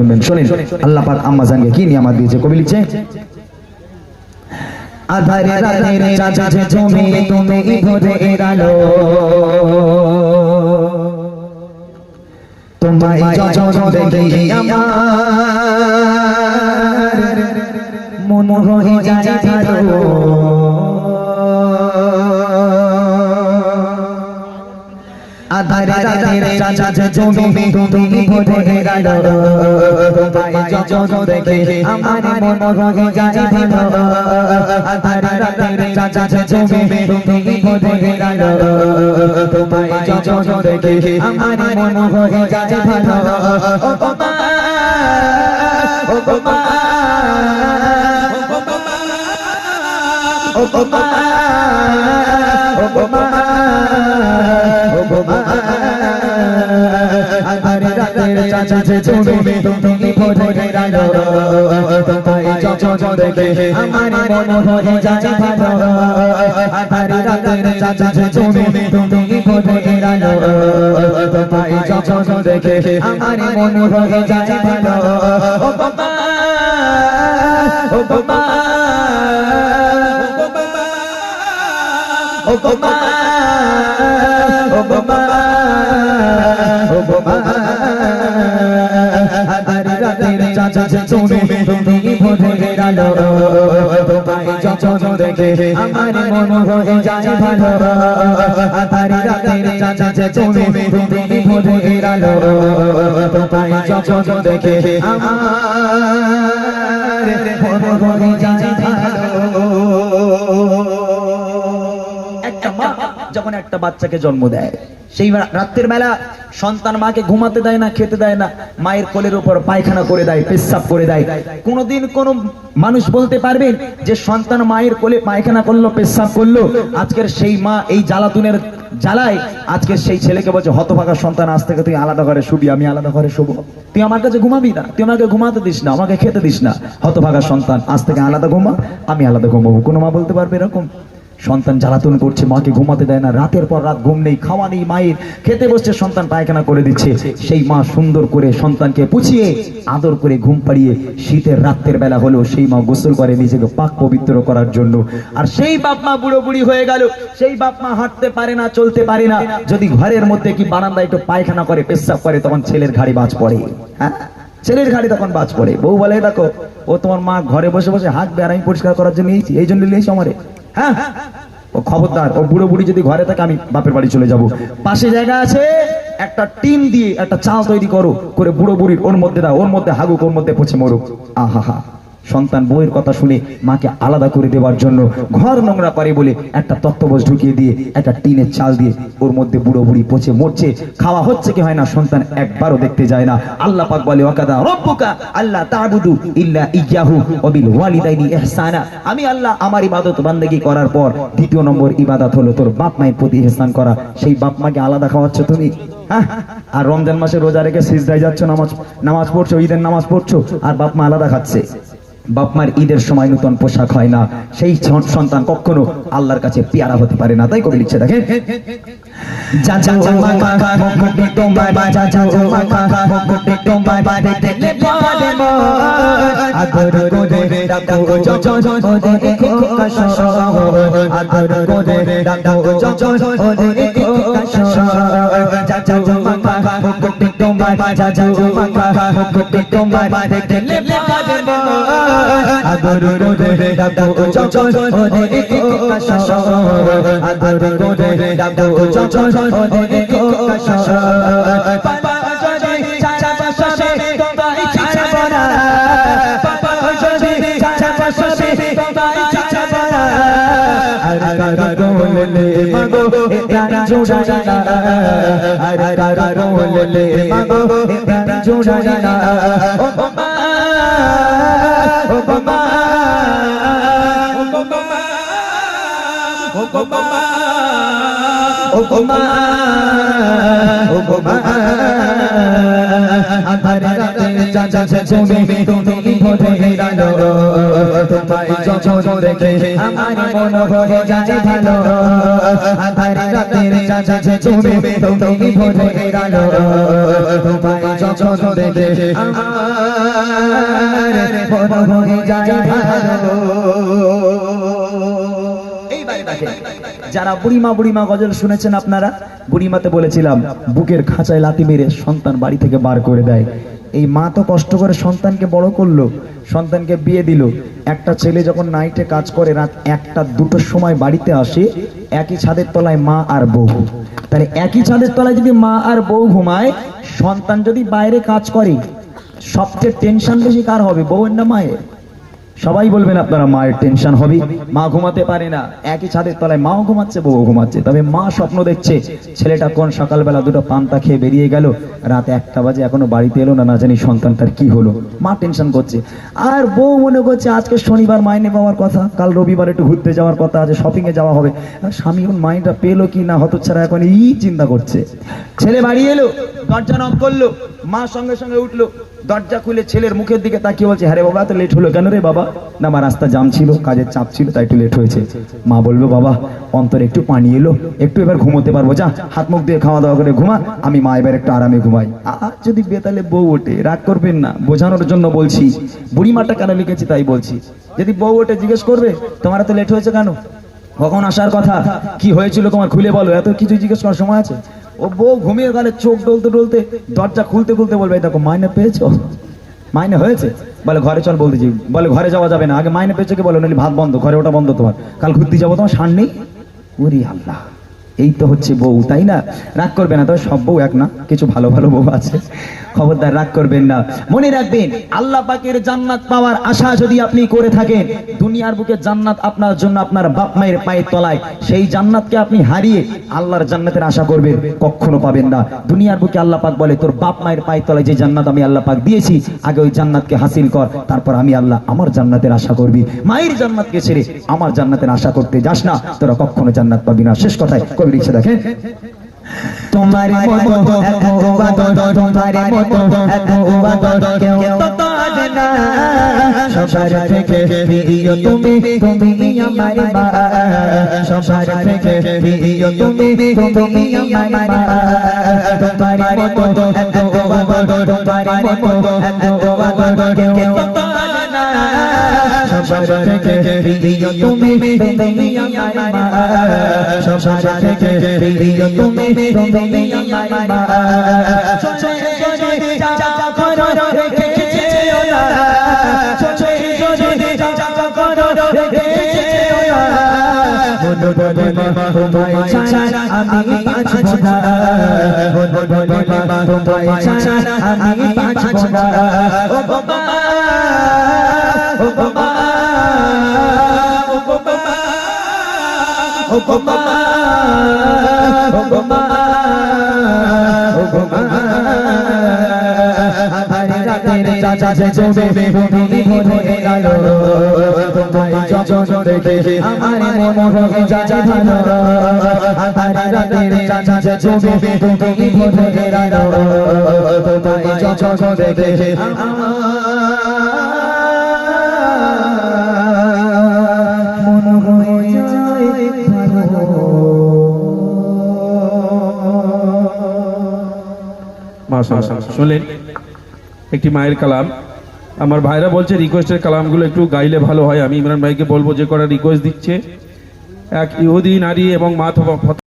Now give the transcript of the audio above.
শোনেন আল্লাহ পাক আম্মা জানকে কি নিয়ামত দিয়েছে, কবি লিখছে? আধারে রাতের চাচা তুমি তুমি ভরে এরালো। তোমায় যজন দেখে আমার। মন হয়ে যায় ভালো আধারে রাতের চাচা তুমি তুমি ভরে এরালো তোমায় যজন দেখে আমার মন হয়ে যায় ভালো আধারে রাতের চাচা তুমি তুমি ভরে এরালো তোমায় যজন দেখে আমার মন হয়ে যায় ভালো ও বাবা ও বাবা ও বাবা ও বাবা ও দেখে আমার মন হয়ে যায় ভালো। ও বাবা! ও বাবা! ও বাবা! ও বাবা! ও বাবা! তুমি ভরে গেলো তোমায় যখন দেখে আমার মন হয়ে যায় চাচা একটা বাচ্চাকে জন্ম দেয়। সেই রাত্রের বেলা সন্তান মাকে ঘুমাতে দেয় না, খেতে দেয় না, মায়ের কোলের উপর পায়খানা করে দেয়, পেশাব করে দেয়। কোনোদিন কোন মানুষ বলতে পারবেন যে সন্তান মায়ের কোলে পায়খানা করল, পেশাব করল, আজকের সেই মা এই জ্বালাতুনের জ্বালায় আজকে সেই ছেলেকে বলছে, হতভাগা সন্তান, আজ থেকে তুই আলাদা ঘরে শুবি, আমি আলাদা ঘরে শুবো। তুই আমার কাছে ঘুমাবি না, তুই আমাকে ঘুমাতে দিস না, আমাকে খেতে দিস না। হতভাগা সন্তান, আজ থেকে আলাদা ঘুমা, আমি আলাদা ঘুমাবো। কোনো মা বলতে পারবে এরকম? সন্তান জ্বালাতন করছে, মাকে ঘুমাতে দেয় না, রাতের পর রাত ঘুম নেই, খাওয়া নেই, মায়ের খেতে বসছে, সন্তান পায়খানা করে দিচ্ছে। সেই মা সুন্দর করে সন্তানকে পুছিয়ে আদর করে ঘুম পাড়িয়ে শীতের রাতের বেলা হলো সেই মা গোসল করে নিজেকে পাক পবিত্র করার জন্য। আর সেই বাপ মা বুড়ো বুড়ি হয়ে গেল, সেই বাপ মা হাঁটতে পারে না, চলতে পারে না। যদি ঘরের মধ্যে কি বারান্দায় একটু পায়খানা করে, পেশাব করে, তখন ছেলের ঘাড়ি বাজ পড়ে। হ্যাঁ? ছেলের ঘাড়ি তখন বাজ পড়ে। বউ বলে, দেখো, ও তোমার মা ঘরে বসে বসে আর আমি পরিষ্কার করার জন্য এই জন্য নিয়েছি আমারে। হ্যাঁ? ও খবরদার, ও বুড়ো বুড়ি যদি ঘরে থাকে, আমি বাপের বাড়ি চলে যাব। পাশে জায়গা আছে, একটা টিন দিয়ে একটা চাল তৈরি করো, করে বুড়ো বুড়ির ওর মধ্যে দাও, ওর মধ্যে হাগুক, ওর মধ্যে পচে মরুক। আহা হা সন্তান বউয়ের কথা শুনে মাকে আলাদা করে দেওয়ার জন্য ঘর নোংরা করে বলে একটা তত্ত্ববোধ ঢুকিয়ে দিয়ে, একটা টিনের চাল দিয়ে ওর মধ্যে বুড়ো বুড়ি পচে মরছে। খাওয়া হচ্ছে কি হয় না সন্তান একবারও দেখতে যায় না। আল্লাহ পাক বলে, ওয়াকাদা রব্বুকা আল্লাহ তা'বুদু ইল্লা ইয়াহু ওয়া বিল ওয়ালিদাইনি ইহসানা। আমি আল্লাহ আমার ইবাদত বান্দেগি করার পর দ্বিতীয় নম্বর ইবাদত হলো তোর বাপ মায়ের প্রতি ইহসান করা। সেই বাপ মাকে আলাদা খাওয়াচ্ছ তুমি? হ্যাঁ? আর রমজান মাসে রোজা রেখে সিজদায় যাচ্ছ, নামাজ নামাজ পড়ছো, ঈদের নামাজ পড়ছো, আর বাপ মা আলাদা খাচ্ছে। বাপ মার ঈদের সময় নতুন পোশাক হয় না সেই সন্তান কখনো আল্লাহর কাছে পেয়ারা হতে পারে না তাই কবি লিখছে দেখেন যা যা যা মাকা মুকুটে তোমায় যা যা যা মাকা মুকুটে তোমায় দেখতে পারে আদর করে রাখো যজন ওরে যা জোড়াই না আর কারও বললে মাগো এ প্রাণ জোড়াই না ও বাবা ও বাবা ও বাবা ও বাবা ও গো মা ও গো মা আধার রাতে চাচা তুমি তুমি ভরে গেলো তোমায় যখন দেখে আমার মন ভরে যায় ভালো আধার রাতে চাচা তুমি তুমি ভরে গেলো তোমায় যখন দেখে আমার মন ভরে যায় ভালো দেখেন, যারা বুড়িমা বুড়িমা গজল শুনেছেন আপনারা বুড়িমাতে বলেছিলাম বুকের খাঁচায় লাথি মেরে সন্তান বাড়ি থেকে বার করে দেয়। এই মা তো কষ্ট করে সন্তানকে বড় করল সন্তানকে বিয়ে দিল। একটা ছেলে যখন নাইটে কাজ করে রাত একটা দুটোর সময় বাড়িতে আসে একই ছাদের তলায় মা আর বউ। তাহলে একই ছাদের তলায় যদি মা আর বউ ঘুমায় সন্তান যদি বাইরে কাজ করে সবচেয়ে টেনশন বেশি কার হবে বউয়ের না মায়ের? সবাই বলবেন আপনারা মায়ের টেনশন হবে। মা ঘুমাতে পারে না। একই ছাদের তলায় মাও ঘুমাচ্ছে বউ ঘুমাচ্ছে। তবে মা স্বপ্ন দেখছে, ছেলেটা কোন সকালবেলা দুটো পান্তা খেয়ে বেরিয়ে গেল, রাত একটা বাজে এখনও বাড়িতে এলো না না জানি সন্তানটার কি হলো। মা টেনশন করছে। আর বউ মনে করছে, আজকে শনিবার মাইনে পাওয়ার কথা, কাল রবিবার একটু ঘুরতে যাওয়ার কথা আছে শপিং এ যাওয়া হবে। আর স্বামী এখন মাইনটা পেল কি না, হতচ্ছাড়া এখন এই চিন্তা করছে। ছেলে বাড়ি এলো, দরজা নক করল, মা সঙ্গে সঙ্গে উঠল। দরজা খুলে ছেলের মুখের দিকে তাকিয়ে বলছে হ্যাঁ বাবা, এত লেট হলো কেন রে বাবা? না আমার রাস্তা জাম ছিল, কাজের চাপ ছিল, তাই একটু লেট হয়েছে। মা বলবে, বাবা, অন্তর একটু পানি এলো, একটু এবার ঘুমোতে পারব, যা, হাত মুখ দিয়ে খাওয়া দাওয়া করে ঘুমা, আমি মা এবার একটু আরামে ঘুমাই। আর যদি বেতালে বউ ওঠে, রাগ করবেন না, বোঝানোর জন্য বলছি। বুড়ি মাটা কেন লিখেছি তাই বলছি। যদি বউ ওঠে, জিজ্ঞেস করবে, তোমার এত লেট হয়েছে কেন? কখন আসার কথা? কি হয়েছিল তোমার খুলে বলো, এত কিছু জিজ্ঞেস করার সময় আছে? ও বউ ঘুমিয়ে গেলে চোখ ডলতে ডলতে দরজা খুলতে খুলতে বলবে, "এই দেখো, মাইনে পেয়েছ? মাইনে হয়েছে? বলে, ঘরে চল বলতে বলতেছি বলে, ঘরে যাওয়া যাবে না। আগে মাইনে পেয়েছ কি বলো নাহলে ভাত বন্ধ, ঘরে ওটা বন্ধ তোমার। কাল ঘুরতে যাব তোমার সার নেই? ওরে আল্লাহ, এই তো হচ্ছে বউ, তাই না? রাগ করবে না, তবে সব বউ এক না, কিছু ভালো ভালো বউ আছে। খবরদার রাগ করবেন না। মনে রাখবেন, আল্লাহ পাকের জান্নাত পাওয়ার আশা যদি আপনি করে থাকেন, দুনিয়ার বুকে জান্নাত আপনার জন্য আপনার বাপ মায়ের পায়ের তলায়। সেই জান্নাতকে আপনি হারিয়ে আল্লাহর জান্নাতের আশা করবেন, কখনো পাবেন না। দুনিয়ার বুকে আল্লাহ পাক বলে, তোর বাপ মায়ের পায়ের তলায় যে জান্নাত আমি আল্লাহ পাক দিয়েছি, আগে ওই জান্নাতকে হাসিল কর, তারপর আমি আল্লাহ আমার জান্নাতের আশা করবি। মায়ের জান্নাতকে ছেড়ে আমার জান্নাতের আশা করতে যাস না, তোরা কখনো জান্নাত পাবি না। শেষ কথায় কবি লিখছে দেখেন তোমার মতো এত তোমার মতো এত কেউ তো না। সবার থেকে প্রিয় তুমি তুমি আমার মা। সবার থেকে প্রিয় তুমি তুমি আমার মা। তোমার মতো এত তোমার মতো এত কেউ তো না। সবার থেকে প্রিয় তুমি তুমি আমার মা সবার থেকে প্রিয় তুমি তুমি আমার মা চলে চলে যা করো রেখেছে ওরা চলে চলে যা করো রেখেছে ওরা বলো বলো মা তোমায় ছাড়া আমি বাঁচবো না বলো বলো মা তোমায় ছাড়া আমি বাঁচবো না ও বাবা ও বাবা ও বাবা আরে রাতের চাচা যে জমে তুমি ভরে গেল তোমায় যখন দেখে আমার মন হয়ে যায় ভালো আরে রাতের চাচা যে জমে তুমি ভরে গেল তোমায় যখন দেখে আমার শুনলেন? একটি মায়ের কালাম। আমার ভাইরা বলছে রিকোয়েস্টের কালামগুলো একটু গাইলে ভালো হয়। আমি ইমরান ভাইকে বলব, যে করা রিকোয়েস্ট দিচ্ছে। এক ইহুদি নারী এবং মা